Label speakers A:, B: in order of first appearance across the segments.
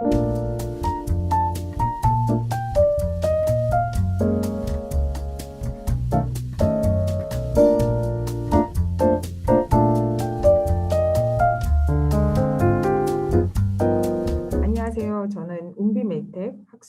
A: 안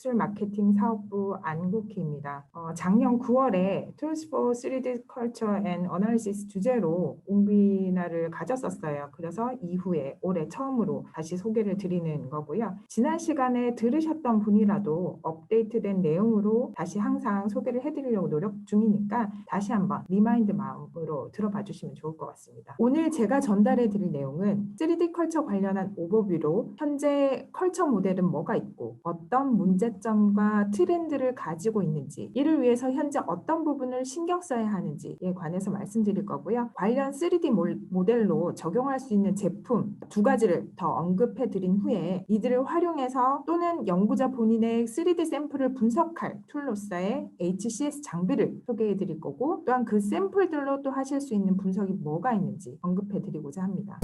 A: 학술 마케팅 사업부 안국희입니다. 어, 작년 9월에 Tools for 3D Culture and Analysis 주제로 운비나를 가졌었어요. 그래서 이후에 올해 처음으로 다시 소개를 드리는 거고요. 지난 시간에 들으셨던 분이라도 업데이트된 내용으로 다시 항상 소개를 해드리려고 노력 중이니까 다시 한번 리마인드 마음으로 들어봐 주시면 좋을 것 같습니다. 오늘 제가 전달해 드릴 내용은 3D 컬처 관련한 오버뷰로 현재 컬처 모델은 뭐가 있고 어떤 문제 점과 트렌드를 가지고 있는지 이를 위해서 현재 어떤 부분을 신경 써야 하는지에 관해서 말씀드릴 거고요. 관련 3D 몰- 모델로 적용할 수 있는 제품 두 가지를 더 언급해 드린 후에 이들을 활용해서 또는 연구자 본인의 3D 샘플을 분석할 툴로서의 HCS 장비를 소개해 드릴 거고 또한 그 샘플들로 또 하실 수 있는 분석이 뭐가 있는지 언급해 드리고자 합니다.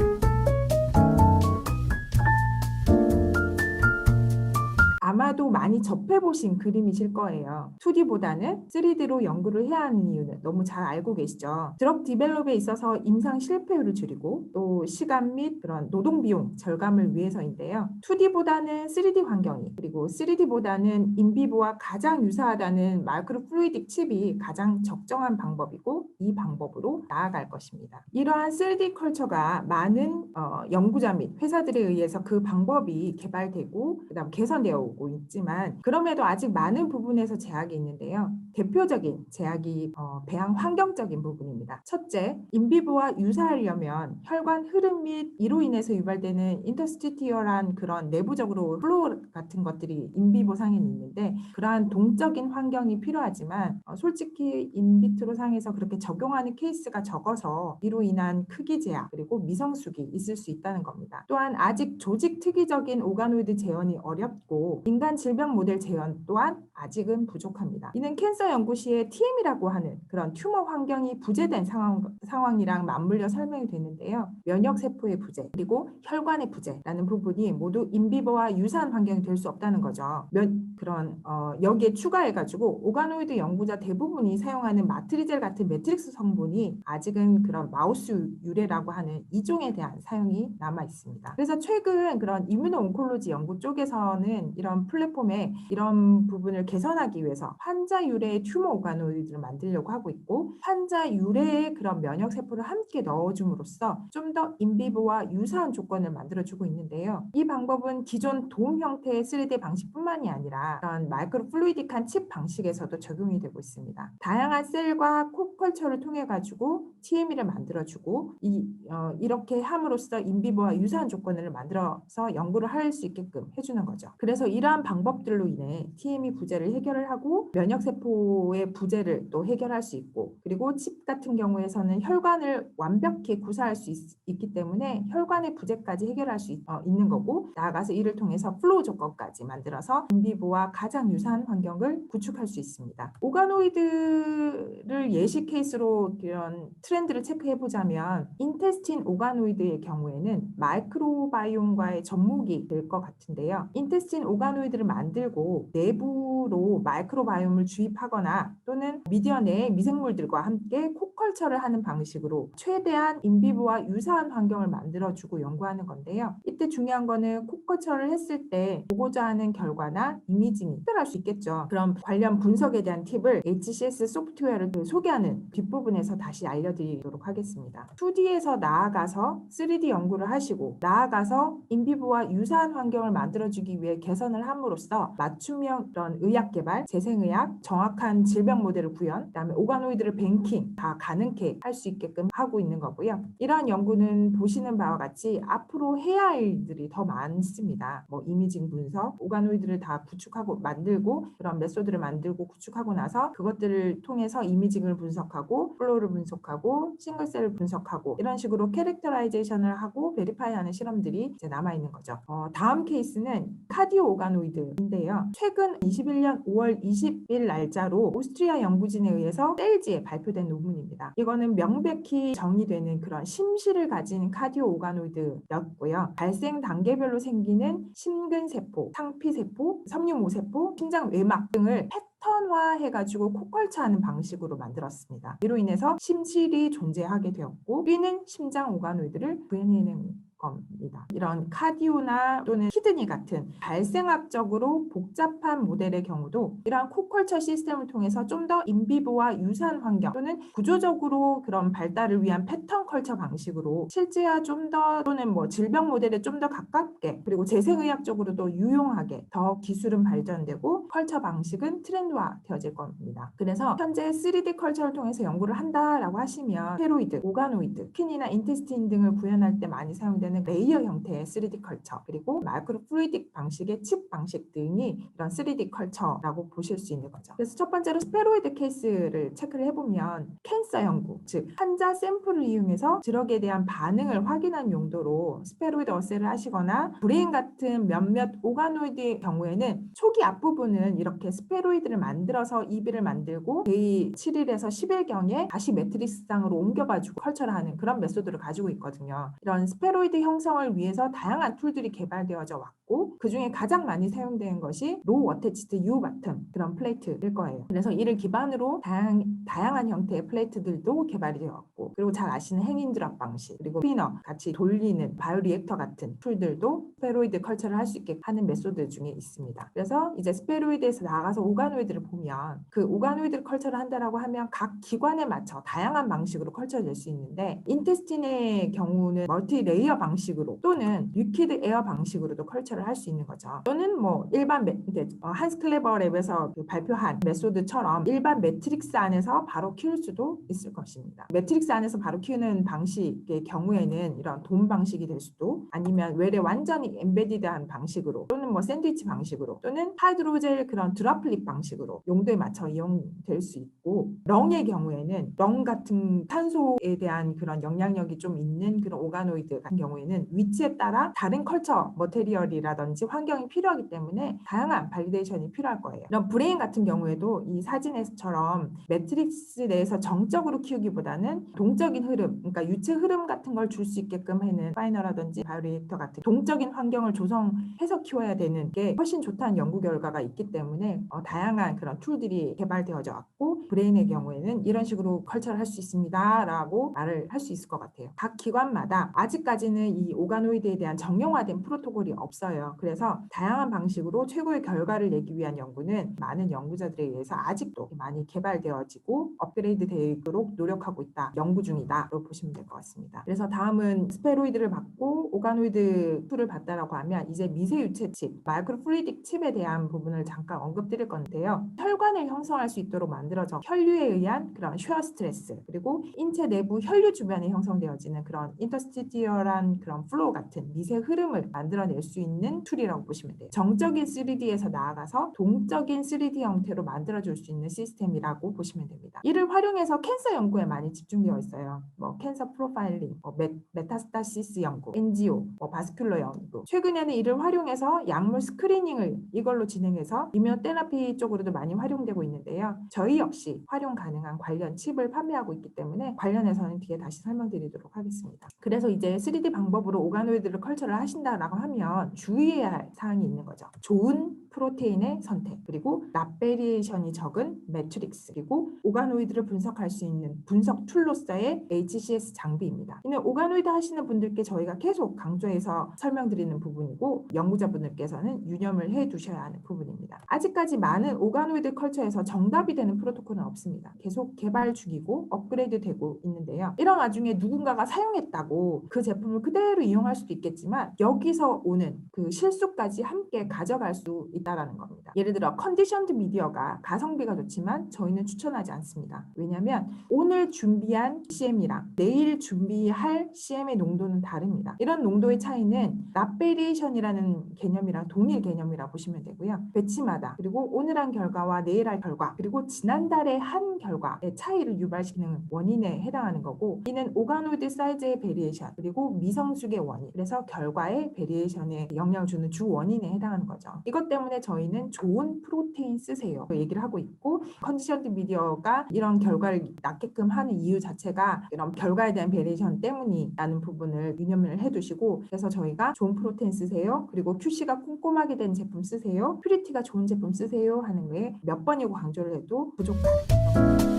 A: 아마도 많이 접해보신 그림이실 거예요. 2D보다는 3D로 연구를 해야 하는 이유는 너무 잘 알고 계시죠. 드럭 디벨롭에 있어서 임상 실패율을 줄이고 또 시간 및 그런 노동 비용 절감을 위해서인데요. 2D보다는 3D 환경이 그리고 3D보다는 인비보와 가장 유사하다는 마이크로 플루이딕 칩이 가장 적정한 방법이고 이 방법으로 나아갈 것입니다. 이러한 3D 컬처가 많은 어, 연구자 및 회사들에 의해서 그 방법이 개발되고 그다음 개선되어 오고 있지만 그럼에도 아직 많은 부분에서 제약이 있는데요. 대표적인 제약이 어, 배양 환경적인 부분입니다. 첫째, 인비보와 유사하려면 혈관 흐름 및 이로 인해서 유발되는 인터스티티얼한 그런 내부적으로 플로우 같은 것들이 인비보 상에는 있는데 그러한 동적인 환경이 필요하지만 어, 솔직히 인비트로 상에서 그렇게 적용하는 케이스가 적어서 이로 인한 크기 제약 그리고 미성숙이 있을 수 있다는 겁니다. 또한 아직 조직 특이적인 오가노이드 재현이 어렵고 인간 질병 모델 재현 또한 아직은 부족합니다. 이는 캔서 연구 시에 TM이라고 하는 그런 튜머 환경이 부재된 상황, 상황이랑 맞물려 설명이 되는데요. 면역 세포의 부재 그리고 혈관의 부재라는 부분이 모두 인비버와 유사한 환경이 될 수 없다는 거죠. 면, 그런 어, 여기에 추가해가지고 오가노이드 연구자 대부분이 사용하는 마트리젤 같은 매트릭스 성분이 아직은 그런 마우스 유래라고 하는 이종에 대한 사용이 남아 있습니다. 그래서 최근 그런 이뮤노 온콜로지 연구 쪽에서는 이런 플랫폼에 이런 부분을 개선하기 위해서 환자 유래의 튜머 오가노이드를 만들려고 하고 있고 환자 유래의 그런 면역 세포를 함께 넣어줌으로써 좀 더 인비브와 유사한 조건을 만들어주고 있는데요. 이 방법은 기존 돔 형태의 3D 방식뿐만이 아니라 그런 마이크로 플루이딕한 칩 방식에서도 적용이 되고 있습니다. 다양한 셀과 코컬처를 통해 가지고 TME를 만들어주고 이 어, 이렇게 함으로써 인비브와 유사한 조건을 만들어서 연구를 할 수 있게끔 해주는 거죠. 그래서 이 러한 방법들로 인해 TME 부재를 해결을 하고 면역 세포의 부재를 또 해결할 수 있고 그리고 칩 같은 경우에서는 혈관을 완벽히 구사할 수 있, 기 때문에 혈관의 부재까지 해결할 수 있, 는 거고 나아가서 이를 통해서 플로우 조건까지 만들어서 인비보와 가장 유사한 환경을 구축할 수 있습니다. 오가노이드를 예시 케이스로 이런 트렌드를 체크해 보자면 인테스틴 오가노이드의 경우에는 마이크로바이옴과의 접목이 될 것 같은데요. 인테스틴 오가노이드 를 만들고 내부로 마이크로바이옴을 주입하거나 또는 미디어 내의 미생물들과 함께 코컬처를 하는 방식으로 최대한 인비브와 유사한 환경을 만들어주고 연구하는 건데요. 이때 중요한 거는 코컬처를 했을 때 보고자 하는 결과나 이미징이 특별할 수 있겠죠. 그럼 관련 분석에 대한 팁을 HCS 소프트웨어를 소개하는 뒷부분에서 다시 알려드리도록 하겠습니다. 2D에서 나아가서 3D 연구를 하시고 나아가서 인비브와 유사한 환경을 만들어주기 위해 개선을 함으로써 맞춤형 그런 의학 개발, 재생의학, 정확한 질병 모델을 구현, 그다음에 오가노이드를 뱅킹 다 가능케 할 수 있게끔 하고 있는 거고요. 이러한 연구는 보시는 바와 같이 앞으로 해야 할 일들이 더 많습니다. 뭐 이미징 분석, 오가노이드를 다 구축하고 만들고 그런 메소드를 만들고 구축하고 나서 그것들을 통해서 이미징을 분석하고 플로우를 분석하고 싱글셀을 분석하고 이런 식으로 캐릭터라이제이션을 하고 베리파이하는 실험들이 이제 남아 있는 거죠. 어, 다음 케이스는 카디오 오가노이드 인데요. 있는데요. 최근 21년 5월 20일 날짜로 오스트리아 연구진에 의해서 셀지에 발표된 논문입니다. 이거는 명백히 정의되는 그런 심실을 가진 카디오 오가노이드였고요. 발생 단계별로 생기는 심근세포, 상피세포, 섬유모세포, 심장 외막 등을 패턴화해가지고 코컬처하는 방식으로 만들었습니다. 이로 인해서 심실이 존재하게 되었고 뛰는 심장 오가노이드를 구현해낸 겁니다. 이런 카디오나 또는 키드니 같은 발생학적으로 복잡한 모델의 경우도 이러한 코컬처 시스템을 통해서 좀 더 인비보와 유사한 환경 또는 구조적으로 그런 발달을 위한 패턴 컬처 방식으로 실제와 좀 더 또는 뭐 질병 모델에 좀 더 가깝게 그리고 재생의학적으로도 유용하게 더 기술은 발전되고 컬처 방식은 트렌드화 되어질 겁니다. 그래서 현재 3D 컬처를 통해서 연구를 한다라고 하시면 스테로이드, 오가노이드, 핀이나 인테스틴 등을 구현할 때 많이 사용되는 레이어 형태의 3D 컬처 그리고 마이크로 플루이딕 방식의 칩 방식 등이 이런 3D 컬처라고 보실 수 있는 거죠. 그래서 첫 번째로 스페로이드 케이스를 체크를 해보면 캔서 연구, 즉 환자 샘플을 이용해서 드럭에 대한 반응을 확인한 용도로 스페로이드 어세를 하시거나 브레인 같은 몇몇 오가노이드의 경우에는 초기 앞부분은 이렇게 스페로이드를 만들어서 EB를 만들고 데이 7일에서 10일경에 다시 매트릭스상으로 옮겨가지고 컬처를 하는 그런 메소드를 가지고 있거든요. 이런 스페로이드 형성을 위해서 다양한 툴들이 개발되어져 왔고 그 중에 가장 많이 사용되는 것이 로우 어태치드 U 바텀 그런 플레이트일 거예요. 그래서 이를 기반으로 다양, 다양한 형태의 플레이트들도 개발이 되었고 그리고 잘 아시는 행인 드랍 방식 그리고 피너 같이 돌리는 바이오리액터 같은 툴들도 스페로이드 컬처를 할 수 있게 하는 메소드 중에 있습니다. 그래서 이제 스페로이드에서 나가서 오가노이드를 보면 그 오가노이드 컬처를 한다라고 하면 각 기관에 맞춰 다양한 방식으로 컬처될 수 있는데 인테스틴의 경우는 멀티 레이어 방식 으로 또는 리퀴드 에어 방식으로도 컬처를 할 수 있는 거죠. 또는 뭐 일반 매, 이제 어, 랩에서 그 발표한 메소드처럼 일반 매트릭스 안에서 바로 키울 수도 있을 것입니다. 매트릭스 안에서 바로 키우는 방식의 경우에는 이런 돔 방식이 될 수도 아니면 외래 완전히 엠베디드한 방식으로 또는 뭐 샌드위치 방식으로 또는 하이드로젤 그런 드라플립 방식으로 용도에 맞춰 이용될 수 있고 렁의 경우에는 렁 같은 탄소에 대한 그런 영향력이 좀 있는 그런 오가노이드 같은 경우에 는 위치에 따라 다른 컬처 머테리얼이라든지 환경이 필요하기 때문에 다양한 발리데이션이 필요할 거예요. 이런 브레인 같은 경우에도 이 사진에서처럼 매트릭스 내에서 정적으로 키우기보다는 동적인 흐름, 그러니까 유체 흐름 같은 걸 줄 수 있게끔 해는 파이너라든지 바이오리액터 같은 동적인 환경을 조성해서 키워야 되는 게 훨씬 좋다는 연구 결과가 있기 때문에 어, 다양한 그런 툴들이 개발되어져 왔고 브레인의 경우에는 이런 식으로 컬처를 할 수 있습니다라고 말을 할 수 있을 것 같아요. 각 기관마다 아직까지는 이 오가노이드에 대한 정형화된 프로토콜이 없어요. 그래서 다양한 방식으로 최고의 결과를 내기 위한 연구는 많은 연구자들에 의해서 아직도 많이 개발되어지고 업그레이드 되도록 노력하고 있다. 연구 중이다 로 보시면 될 것 같습니다. 그래서 다음은 스페로이드를 받고 오가노이드 툴을 받다라고 하면 이제 미세 유체 칩, 마이크로 플루이딕 칩에 대한 부분을 잠깐 언급드릴 건데요. 혈관을 형성할 수 있도록 만들어져 혈류에 의한 그런 쉐어 스트레스 그리고 인체 내부 혈류 주변에 형성되어지는 그런 인터스티티얼한 그런 플로우 같은 미세 흐름을 만들어낼 수 있는 툴이라고 보시면 돼요. 정적인 3D에서 나아가서 동적인 3D 형태로 만들어줄 수 있는 시스템이라고 보시면 됩니다. 이를 활용해서 캔서 연구에 많이 집중되어 있어요. 뭐 캔서 프로파일링, 뭐 메, 메타스타시스 연구, NGO, 뭐 바스큘러 연구. 최근에는 이를 활용해서 약물 스크리닝을 이걸로 진행해서 이뮤노테라피 쪽으로도 많이 활용되고 있는데요. 저희 역시 활용 가능한 관련 칩을 판매하고 있기 때문에 관련해서는 뒤에 다시 설명드리도록 하겠습니다. 그래서 이제 3D 방법으로 오가노이드를 컬처를 하신다라고 하면 주의해야 할 사항이 있는 거죠. 좋은 프로테인의 선택, 그리고 납베리에이션이 적은 매트릭스, 그리고 오가노이드를 분석할 수 있는 분석 툴로서의 HCS 장비입니다. 이는 오가노이드 하시는 분들께 저희가 계속 강조해서 설명드리는 부분이고 연구자분들께서는 유념을 해 두셔야 하는 부분입니다. 아직까지 많은 오가노이드 컬처에서 정답이 되는 프로토콜은 없습니다. 계속 개발 중이고 업그레이드 되고 있는데요. 이런 와중에 누군가가 사용했다고 그 제품을 그대로 이용할 수도 있겠지만 여기서 오는 그 실수까지 함께 가져갈 수 있다 라는 겁니다. 예를 들어 컨디션드 미디어가 가성비가 좋지만 저희는 추천하지 않습니다. 왜냐하면 오늘 준비한 CM이랑 내일 준비할 CM의 농도는 다릅니다. 이런 농도의 차이는 납베리에이션이라는 개념이랑 동일 개념이라 보시면 되고요. 배치마다 그리고 오늘 한 결과와 내일 할 결과 그리고 지난달에 한 결과의 차이를 유발시키는 원인에 해당하는 거고 이는 오가노이드 사이즈의 베리에이션 그리고 미성숙의 원인 그래서 결과의 베리에이션에 영향을 주는 주 원인에 해당하는 거죠. 이것 때문에 때문에 저희는 좋은 프로테인 쓰세요. 얘기를 하고 있고 컨디션드 미디어가 이런 결과를 낳게끔 하는 이유 자체가 이런 결과에 대한 베리에이션 때문이라는 부분을 유념을 해두시고 그래서 저희가 좋은 프로테인 쓰세요. 그리고 QC가 꼼꼼하게 된 제품 쓰세요. 퓨리티가 좋은 제품 쓰세요 하는 거에 몇 번이고 강조를 해도 부족하다.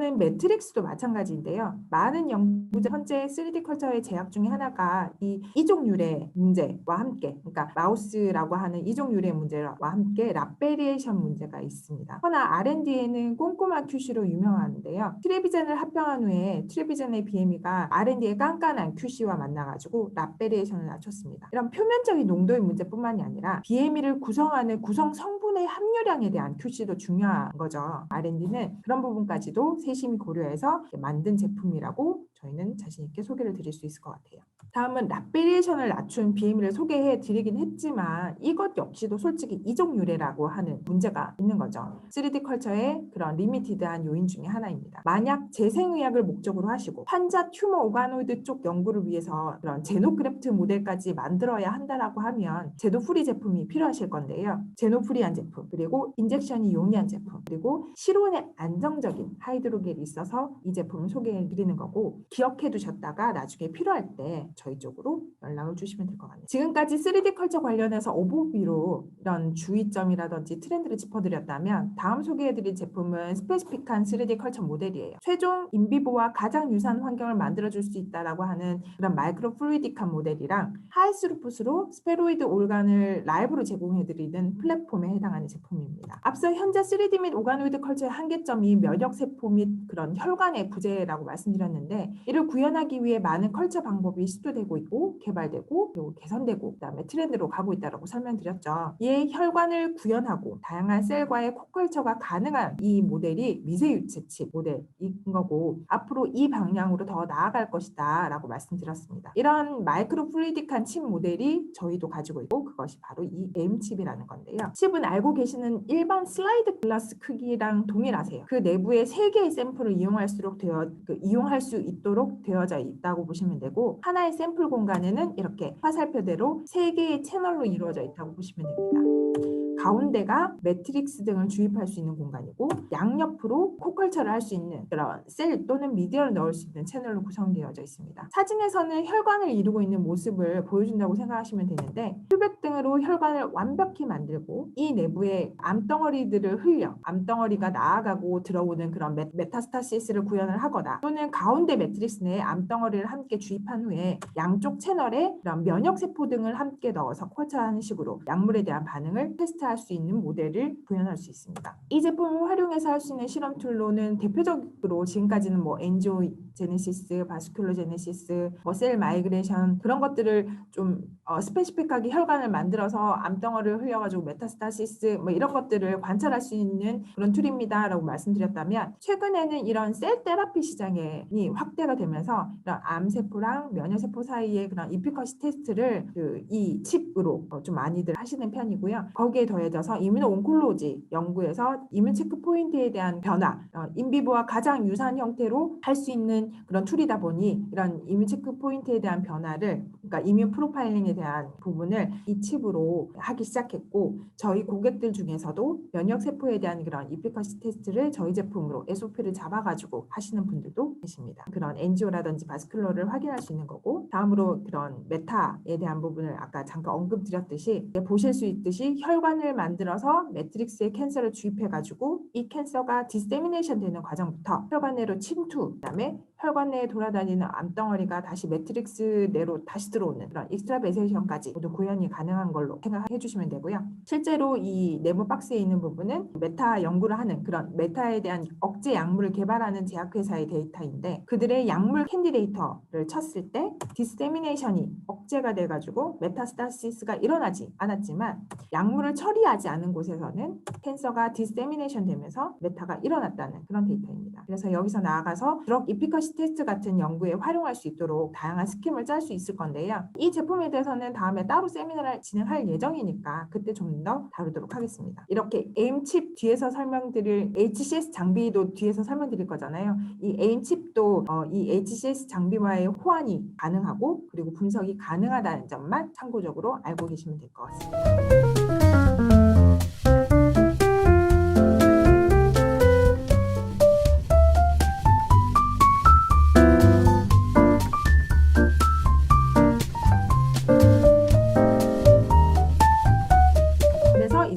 A: 이거는 매트릭스도 마찬가지인데요. 많은 연구자 현재 3D 컬처의 제약 중에 하나가 이 이종률의 문제와 함께, 그러니까 마우스라고 하는 이종률의 문제와 함께 랍베리에이션 문제가 있습니다. 허나 R&D에는 꼼꼼한 QC로 유명한데요. 트레비전을 합병한 후에 트레비전의 BME가 R&D의 깐깐한 QC와 만나가지고 랍베리에이션을 낮췄습니다. 이런 표면적인 농도의 문제뿐만이 아니라 BME를 구성하는 구성 성분의 함유량에 대한 QC도 중요한 거죠. R&D는 그런 부분까지도 세심히 고려해서 만든 제품이라고 저희는 자신 있게 소개를 드릴 수 있을 것 같아요. 다음은 랍베리에이션을 낮춘 BME를 소개해 드리긴 했지만 이것 역시도 솔직히 이종유래라고 하는 문제가 있는 거죠. 3D 컬처의 그런 리미티드한 요인 중에 하나입니다. 만약 재생의학을 목적으로 하시고 환자 튜머 오가노이드 쪽 연구를 위해서 그런 제노크래프트 모델까지 만들어야 한다라고 하면 제노프리 제품이 필요하실 건데요. 제노프리한 제품, 그리고 인젝션이 용이한 제품, 그리고 실온에 안정적인 하이드로겔이 있어서 이 제품을 소개해 드리는 거고 기억해 두셨다가 나중에 필요할 때 저희 쪽으로 연락을 주시면 될 것 같네요. 지금까지 3D 컬처 관련해서 오버뷰로 이런 주의점이라든지 트렌드를 짚어드렸다면 다음 소개해드릴 제품은 스페시픽한 3D 컬처 모델이에요. 최종 인비보와 가장 유사한 환경을 만들어줄 수 있다라고 하는 그런 마이크로 플루이딕한 모델이랑 하이스루풋으로 스페로이드 올간을 라이브로 제공해드리는 플랫폼에 해당하는 제품입니다. 앞서 현재 3D 및 오가노이드 컬처의 한계점이 면역 세포 및 그런 혈관의 부재라고 말씀드렸는데 이를 구현하기 위해 많은 컬처 방법이 시도되고 있고 개발되고 그리고 개선되고 그다음에 트렌드로 가고 있다고 설명드렸죠. 이에 혈관을 구현하고 다양한 셀과의 코컬처가 가능한 이 모델이 미세유체칩 모델인 거고 앞으로 이 방향으로 더 나아갈 것이다 라고 말씀드렸습니다. 이런 마이크로 플루이딕한 칩 모델이 저희도 가지고 있고 그것이 바로 이 M칩이라는 건데요. 칩은 알고 계시는 일반 슬라이드 글라스 크기랑 동일하세요. 그 내부에 세 개의 샘플을 이용할수록 되어 그 이용할 수 있도록 되어져 있다고 보시면 되고 하나의 샘플 공간에는 이렇게 화살표대로 세 개의 채널로 이루어져 있다고 보시면 됩니다. 가운데가 매트릭스 등을 주입할 수 있는 공간이고 양옆으로 코컬처를 할 수 있는 그런 셀 또는 미디어를 넣을 수 있는 채널로 구성되어져 있습니다. 사진에서는 혈관을 이루고 있는 모습을 보여준다고 생각하시면 되는데 큐백 등으로 혈관을 완벽히 만들고 이 내부에 암덩어리들을 흘려 암덩어리가 나아가고 들어오는 그런 메, 메타스타시스를 구현을 하거나 또는 가운데 매트릭스 내에 암덩어리를 함께 주입한 후에 양쪽 채널에 그런 면역세포 등을 함께 넣어서 컬처하는 식으로 약물에 대한 반응을 테스트할 수 있는 모델을 구현할 수 있습니다. 이 제품을 활용해서 할 수 있는 실험 툴로는 대표적으로 지금까지는 뭐 엔지오 제네시스, 바스큘러 제네시스, 뭐셀 마이그레이션 그런 것들을 좀 어, 스페시픽하게 혈관을 만들어서 암덩어리를 흘려가지고 메타스타시스 뭐 이런 것들을 관찰할 수 있는 그런 툴입니다라고 말씀드렸다면 최근에는 이런 셀 테라피 시장이 확대가 되면서 이런 암세포랑 면역세포 사이의 그런 이피커시 테스트를 그 이 칩으로 어, 좀 많이들 하시는 편이고요. 거기에 더 해져서 이뮤노 온콜로지 연구에서 이뮤 체크 포인트에 대한 변화, 어, 인비보와 가장 유사한 형태로 할 수 있는 그런 툴이다 보니 이런 이뮤 체크 포인트에 대한 변화를 그러니까 이뮤 프로파일링에 대한 부분을 이 칩으로 하기 시작했고 저희 고객들 중에서도 면역 세포에 대한 그런 이피커시 테스트를 저희 제품으로 SOP를 잡아가지고 하시는 분들도 계십니다. 그런 엔지오라든지 바스큘러를 확인할 수 있는 거고 다음으로 그런 메타에 대한 부분을 아까 잠깐 언급드렸듯이 보실 수 있듯이 혈관을 만들어서 매트릭스에 캔서를 주입해가지고 이 캔서가 디세미네이션 되는 과정부터 혈관 내로 침투, 그다음에 혈관 내에 돌아다니는 암덩어리가 다시 매트릭스 내로 다시 들어오는 그런 익스트라베세이션까지 모두 구현이 가능한 걸로 생각해 주시면 되고요. 실제로 이 네모 박스에 있는 부분은 메타 연구를 하는 그런 메타에 대한 억제 약물을 개발하는 제약회사의 데이터인데 그들의 약물 캔디데이터를 쳤을 때 디세미네이션이 억제가 돼가지고 메타스타시스가 일어나지 않았지만 약물을 처리하지 않은 곳에서는 캔서가 디세미네이션 되면서 메타가 일어났다는 그런 데이터입니다. 그래서 여기서 나아가서 드럭 이피커시 에피커시 테스트 같은 연구에 활용할 수 있도록 다양한 스킴을 짤 수 있을 건데요. 이 제품에 대해서는 다음에 따로 세미나를 진행할 예정이니까 그때 좀 더 다루도록 하겠습니다. 이렇게 에임칩 뒤에서 설명드릴 HCS 장비도 뒤에서 설명드릴 거잖아요. 이 에임칩도 어, 이 HCS 장비와의 호환이 가능하고 그리고 분석이 가능하다는 점만 참고적으로 알고 계시면 될 것 같습니다.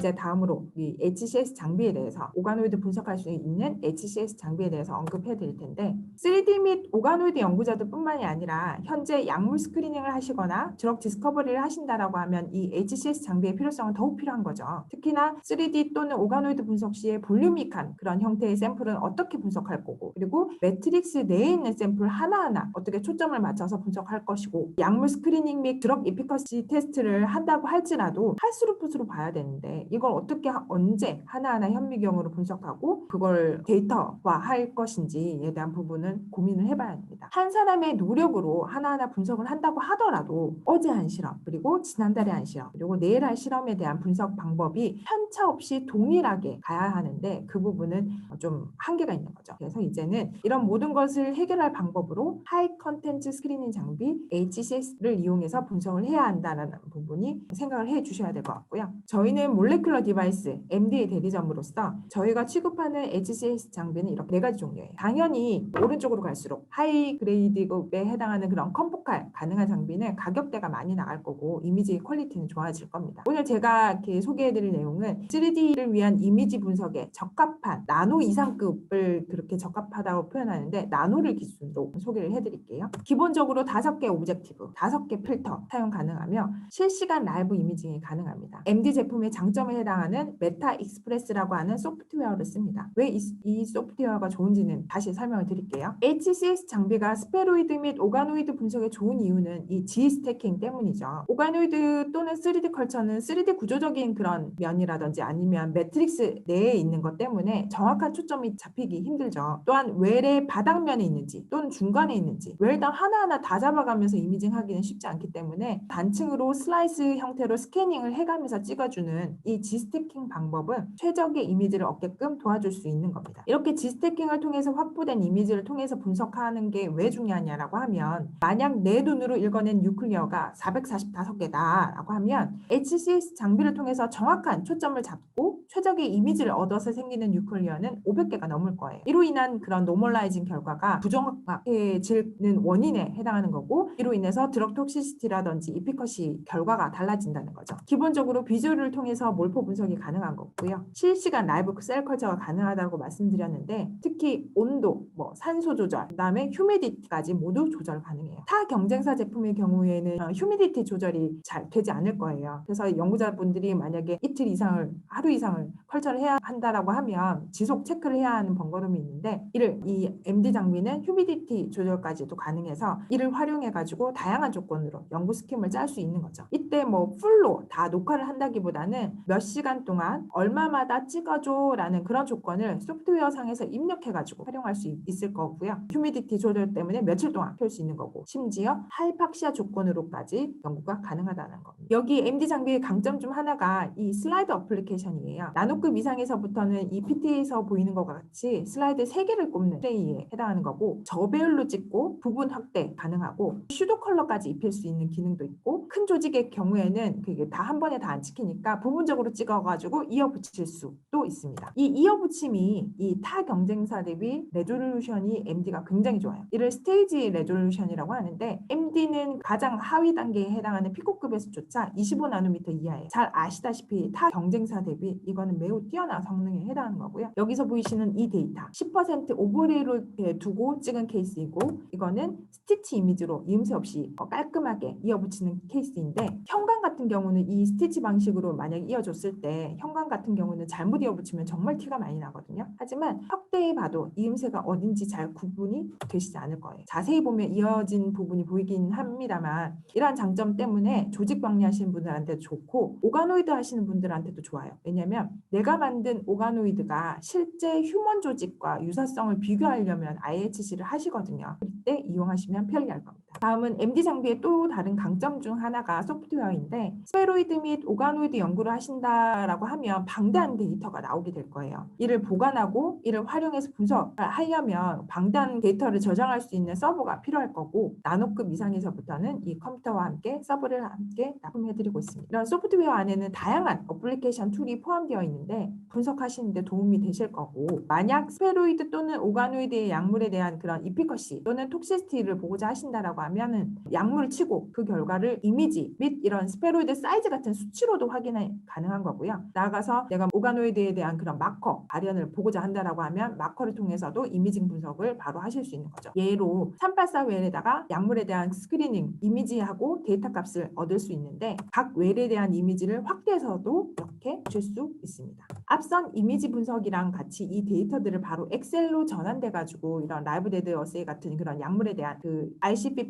A: 이제 다음으로 이 HCS 장비에 대해서 오가노이드 분석할 수 있는 HCS 장비에 대해서 언급해 드릴 텐데 3D 및 오가노이드 연구자들뿐만이 아니라 현재 약물 스크리닝을 하시거나 드럭 디스커버리를 하신다라고 하면 이 HCS 장비의 필요성은 더욱 필요한 거죠. 특히나 3D 또는 오가노이드 분석 시에 볼유믹한 그런 형태의 샘플은 어떻게 분석할 거고 그리고 매트릭스 내에 있는 샘플 하나하나 어떻게 초점을 맞춰서 분석할 것이고 약물 스크리닝 및 드럭 이피커시 테스트를 한다고 할지라도 할수루풋으로 봐야 되는데 이걸 어떻게 하- 언제 하나하나 현미경으로 분석하고 그걸 데이터화 할 것인지에 대한 부분은 고민을 해봐야 합니다. 한 사람의 노력으로 하나하나 분석을 한다고 하더라도 어제 한 실험 그리고 지난달에 한 실험 그리고 내일 할 실험에 대한 분석 방법이 편차 없이 동일하게 가야 하는데 그 부분은 좀 한계가 있는 거죠. 그래서 이제는 이런 모든 것을 해결할 방법으로 하이 컨텐츠 스크리닝 장비 HCS를 이용해서 분석을 해야 한다는 부분이 생각을 해 주셔야 될 것 같고요. 저희는 몰 레큘러 디바이스 MD의 대리점으로서 저희가 취급하는 HCS 장비는 이렇게 네 가지 종류예요. 당연히 오른쪽으로 갈수록 하이 그레이드급에 해당하는 그런 컴포칼 가능한 장비는 가격대가 많이 나갈 거고 이미지 퀄리티는 좋아질 겁니다. 오늘 제가 이렇게 소개해드릴 내용은 3D를 위한 이미지 분석에 적합한 나노 이상급을 그렇게 적합하다고 표현하는데 나노를 기준으로 소개를 해드릴게요. 기본적으로 다섯 개 오브젝티브, 다섯 개 필터 사용 가능하며 실시간 라이브 이미징이 가능합니다. MD 제품의 장점에 해당하는 메타 익스프레스라고 하는 소프트웨어를 씁니다. 왜 이 소프트웨어가 좋은지는 다시 설명을 드릴게요. HCS 장비가 스페로이드 및 오가노이드 분석에 좋은 이유는 이 G 스태킹 때문이죠. 오가노이드 또는 3D 컬처는 3D 구조적인 그런 면이라든지 아니면 매트릭스 내에 있는 것 때문에 정확한 초점이 잡히기 힘들죠. 또한 웰의 바닥면에 있는지 또는 중간에 있는지 웰당 하나하나 다 잡아가면서 이미징하기는 쉽지 않기 때문에 단층으로 슬라이스 형태로 스캐닝을 해가면서 찍어주는 이 G스태킹 방법은 최적의 이미지를 얻게끔 도와줄 수 있는 겁니다. 이렇게 G스태킹을 통해서 확보된 이미지를 통해서 분석하는 게 왜 중요하냐라고 하면 만약 내 눈으로 읽어낸 뉴클리어가 445개다라고 하면 HCS 장비를 통해서 정확한 초점을 잡고 최적의 이미지를 얻어서 생기는 뉴클리어는 500개가 넘을 거예요. 이로 인한 그런 노멀라이징 결과가 부정확해지는 원인에 해당하는 거고 이로 인해서 드럭 톡시시티라든지 이피컷이 결과가 달라진다는 거죠. 기본적으로 비주얼을 통해서 몰포 분석이 가능한 거고요. 실시간 라이브 셀 컬처가 가능하다고 말씀드렸는데 특히 온도, 뭐 산소 조절, 그다음에 휴미디티까지 모두 조절 가능해요. 타 경쟁사 제품의 경우에는 어, 휴미디티 조절이 잘 되지 않을 거예요. 그래서 연구자분들이 만약에 이틀 이상을 하루 이상을 컬처를 해야 한다라고 하면 지속 체크를 해야 하는 번거로움이 있는데 이를 이 MD 장비는 휴미디티 조절까지도 가능해서 이를 활용해 가지고 다양한 조건으로 연구 스킴을 짤 수 있는 거죠. 이때 뭐 풀로 다 녹화를 한다기보다는 몇 시간 동안 얼마마다 찍어줘라는 그런 조건을 소프트웨어 상에서 입력해 가지고 활용할 수 있- 있을 거고요. 휴미디티 조절 때문에 며칠 동안 켤수 있는 거고 심지어 하이팍시아 조건으로까지 연구가 가능하다는 겁니다. 여기 MD 장비의 강점 중 하나가 이 슬라이드 어플리케이션이에요. 나노급 이상에서부터는 이 PT에서 보이는 것과 같이 슬라이드 3개를 꼽는 트레이에 해당하는 거고 저배율로 찍고 부분 확대 가능하고 슈도 컬러까지 입힐 수 있는 기능도 있고 큰 조직의 경우에는 그게 다 한 번에 다 안 찍히니까 부분적으로 찍어가지고 이어 붙일 수도 있습니다. 이 이어 붙임이 이 타 경쟁사 대비 레졸루션이 MD가 굉장히 좋아요. 이를 스테이지 레졸루션이라고 하는데 MD는 가장 하위 단계에 해당하는 피코급에서조차 25나노미터 이하에 잘 아시다시피 타 경쟁사 대비 이거는 매우 뛰어난 성능에 해당하는 거고요. 여기서 보이시는 이 데이터 10% 오버레이를 두고 찍은 케이스이고 이거는 스티치 이미지로 이음새 없이 어, 깔끔하게 이어붙이는 케이스인데 형광 같은 경우는 이 스티치 방식으로 만약 이어 줬을 때 형광 같은 경우는 잘못 이어붙이면 정말 티가 많이 나거든요. 하지만 확대해 봐도 이음새가 어딘지 잘 구분이 되시지 않을 거예요. 자세히 보면 이어진 부분이 보이긴 합니다만 이러한 장점 때문에 조직 박리하시는 분들한테도 좋고 오가노이드 하시는 분들한테도 좋아요. 왜냐하면 내가 만든 오가노이드가 실제 휴먼 조직과 유사성을 비교하려면 IHC를 하시거든요. 그때 이용하시면 편리할 겁니다. 다음은 MD 장비의 또 다른 강점 중 하나가 소프트웨어인데 스페로이드 및 오가노이드 연구를 하신다라고 하면 방대한 데이터가 나오게 될 거예요. 이를 보관하고 이를 활용해서 분석하려면 방대한 데이터를 저장할 수 있는 서버가 필요할 거고 나노급 이상에서부터는 이 컴퓨터와 함께 서버를 함께 납품해드리고 있습니다. 이런 소프트웨어 안에는 다양한 어플리케이션 툴이 포함되어 있는데 분석하시는데 도움이 되실 거고 만약 스페로이드 또는 오가노이드의 약물에 대한 그런 이피커시 또는 톡시스티를 보고자 하신다라고 하면은 약물을 치고 그 결과를 이미지 및 이런 스페로이드 사이즈 같은 수치로도 확인이 가능한 거고요. 나아가서 내가 오가노이드에 대한 그런 마커 발현을 보고자 한다라고 하면 마커를 통해서도 이미징 분석을 바로 하실 수 있는 거죠. 예로 384 웰에다가 약물에 대한 스크리닝 이미지하고 데이터 값을 얻을 수 있는데 각 웰에 대한 이미지를 확대해서도 이렇게 줄수 있습니다. 앞선 이미지 분석이랑 같이 이 데이터들을 바로 엑셀로 전환돼 가지고 이런 라이브 데드 어세이 같은 그런 약물에 대한 그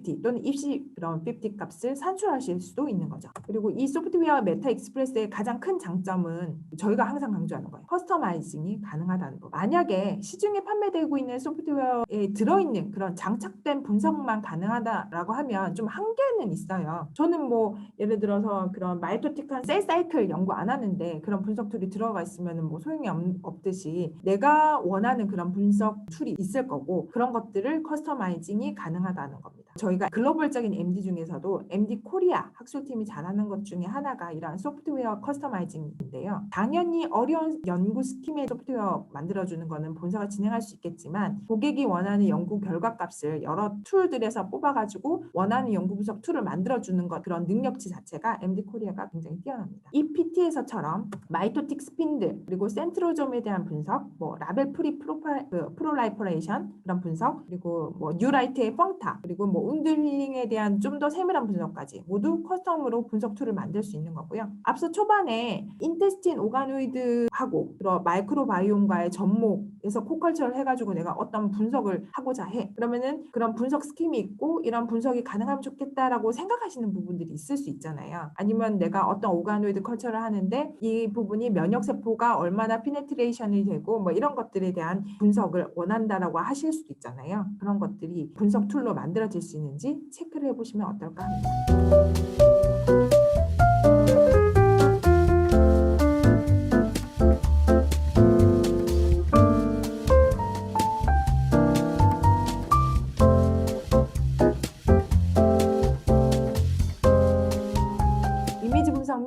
A: RC50 또는 입시 그런 50 값을 산출하실 수도 있는 거죠. 그리고 이 소프트웨어 메타 익스프레스의 가장 큰 장점은 저희가 항상 강조하는 거예요. 커스터마이징이 가능하다는 거. 만약에 시중에 판매되고 있는 소프트웨어에 들어있는 그런 장착된 분석만 가능하다라고 하면 좀 한계는 있어요. 저는 뭐 예를 들어서 그런 마이토틱한 셀 사이클 연구 안 하는데 그런 분석 툴이 들어가 있으면 뭐 소용이 없, 없듯이 내가 원하는 그런 분석 툴이 있을 거고 그런 것들을 커스터마이징이 가능하다는 겁니다. 저희 가 글로벌적인 MD 중에서도 MD 코리아 학술팀이 잘하는 것 중에 하나가 이러한 소프트웨어 커스터마이징인데요. 당연히 어려운 연구 스킴의 소프트웨어 만들어주는 거는 본사가 진행할 수 있겠지만 고객이 원하는 연구 결과 값을 여러 툴들에서 뽑아가지고 원하는 연구 분석 툴을 만들어주는 것 그런 능력치 자체가 MD 코리아가 굉장히 뛰어납니다. 이 PT에서처럼 마이토틱 스핀들 그리고 센트로점에 대한 분석, 뭐 라벨 프리 프로파, 그 프롤라이퍼레이션 그런 분석 그리고 뭐 뉴라이트의 펑타 그리고 뭐 운들링에 대한 좀 더 세밀한 분석까지 모두 커스텀으로 분석 툴을 만들 수 있는 거고요. 앞서 초반에 인테스틴 오가노이드하고 마이크로바이옴과의 접목에서 코컬처를 해가지고 내가 어떤 분석을 하고자 해. 그러면은 그런 분석 스킴이 있고 이런 분석이 가능하면 좋겠다라고 생각하시는 부분들이 있을 수 있잖아요. 아니면 내가 어떤 오가노이드 컬처를 하는데 이 부분이 면역 세포가 얼마나 피네트레이션이 되고 뭐 이런 것들에 대한 분석을 원한다라고 하실 수도 있잖아요. 그런 것들이 분석 툴로 만들어질 수 있는 지 체크를 해보시면 어떨까 합니다.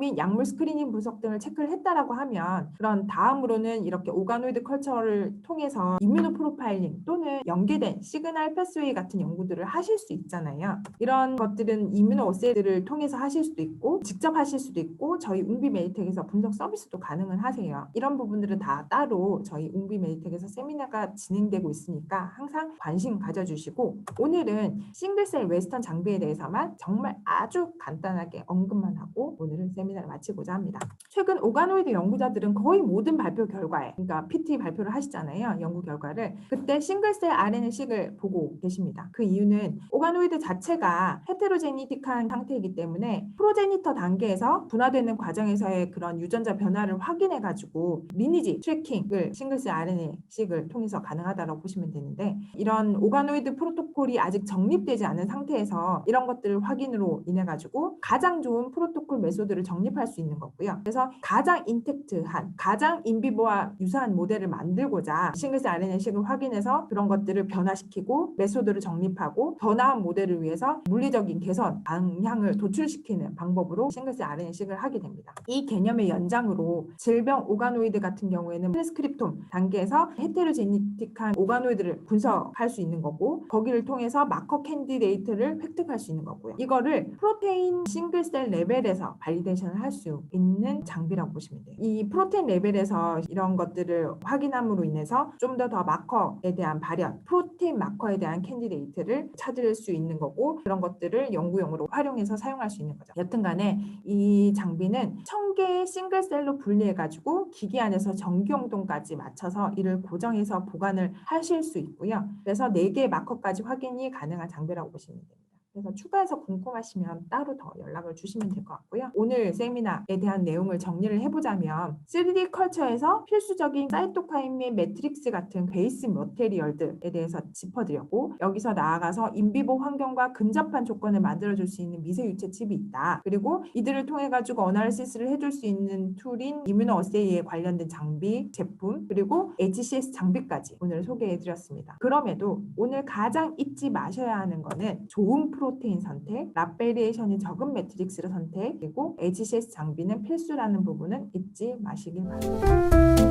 A: 및 약물 스크리닝 분석 등을 체크를 했다라고 하면 그런 다음으로는 이렇게 오가노이드 컬처를 통해서 이뮤노 프로파일링 또는 연계된 시그널 패스웨이 같은 연구들을 하실 수 있잖아요. 이런 것들은 이뮤노 어세이들을 통해서 하실 수도 있고 직접 하실 수도 있고 저희 웅비 메디텍에서 분석 서비스도 가능은 하세요. 이런 부분들은 다 따로 저희 웅비 메디텍에서 세미나가 진행되고 있으니까 항상 관심 가져주시고 오늘은 싱글셀 웨스턴 장비에 대해서만 정말 아주 간단하게 언급만 하고 오늘은 세미나 를 마치고자 합니다. 최근 오가노이드 연구자들은 거의 모든 발표 결과에 그러니까 PT 발표를 하시잖아요. 연구 결과를 그때 싱글셀 RNA-식을 보고 계십니다. 그 이유는 오가노이드 자체가 헤테로제니틱한 상태이기 때문에 프로제니터 단계에서 분화되는 과정에서의 그런 유전자 변화를 확인해 가지고 리니지 트래킹을 싱글셀 RNA-식을 통해서 가능하다고 보시면 되는데 이런 오가노이드 프로토콜이 아직 정립되지 않은 상태에서 이런 것들을 확인으로 인해 가지고 가장 좋은 프로토콜 메소드를 정립 할 수 있는 거고요. 그래서 가장 인텍트한 가장 인비보와 유사한 모델을 만들고자 싱글셀 RNA-식을 확인해서 그런 것들을 변화시키고 메소드를 정립하고 더 나은 모델을 위해서 물리적인 개선 방향을 도출시키는 방법으로 싱글셀 RNA-식을 하게 됩니다. 이 개념의 연장으로 질병 오가노이드 같은 경우에는 트랜스크립톰 단계에서 헤테로제니틱한 오가노이드를 분석할 수 있는 거고 거기를 통해서 마커 캔디데이트를 획득할 수 있는 거고요. 이거를 프로테인 싱글셀 레벨에서 발리데이션을 할 수 있는 장비라고 보시면 돼요. 이 프로테인 레벨에서 이런 것들을 확인함으로 인해서 좀 더 더 마커에 대한 발현, 프로테인 마커에 대한 캔디데이트를 찾을 수 있는 거고 그런 것들을 연구용으로 활용해서 사용할 수 있는 거죠. 여튼간에 이 장비는 1000개의 싱글셀로 분리해가지고 기기 안에서 전기용동까지 맞춰서 이를 고정해서 보관을 하실 수 있고요. 그래서 4개의 마커까지 확인이 가능한 장비라고 보시면 됩니다. 그래서 추가해서 궁금하시면 따로 더 연락을 주시면 될 것 같고요. 오늘 세미나에 대한 내용을 정리를 해보자면 3D 컬처에서 필수적인 사이토카인 및 매트릭스 같은 베이스 머테리얼들에 대해서 짚어드렸고 여기서 나아가서 인비보 환경과 근접한 조건을 만들어줄 수 있는 미세 유체 칩이 있다. 그리고 이들을 통해 가지고 어나리시스를 해줄 수 있는 툴인 이뮤노 어세이에 관련된 장비, 제품 그리고 HCS 장비까지 오늘 소개해드렸습니다. 그럼에도 오늘 가장 잊지 마셔야 하는 거는 좋은 프로 테인 선택, 라베리에이션이 적은 매트릭스를 선택, 그리고 HCS 장비는 필수라는 부분은 잊지 마시길 바랍니다.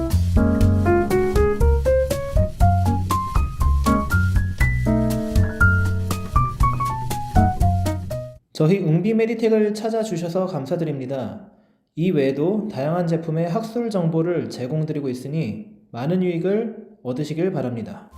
B: 저희 웅비 메디텍을 찾아주셔서 감사드립니다. 이 외에도 다양한 제품의 학술 정보를 제공드리고 있으니 많은 유익을 얻으시길 바랍니다.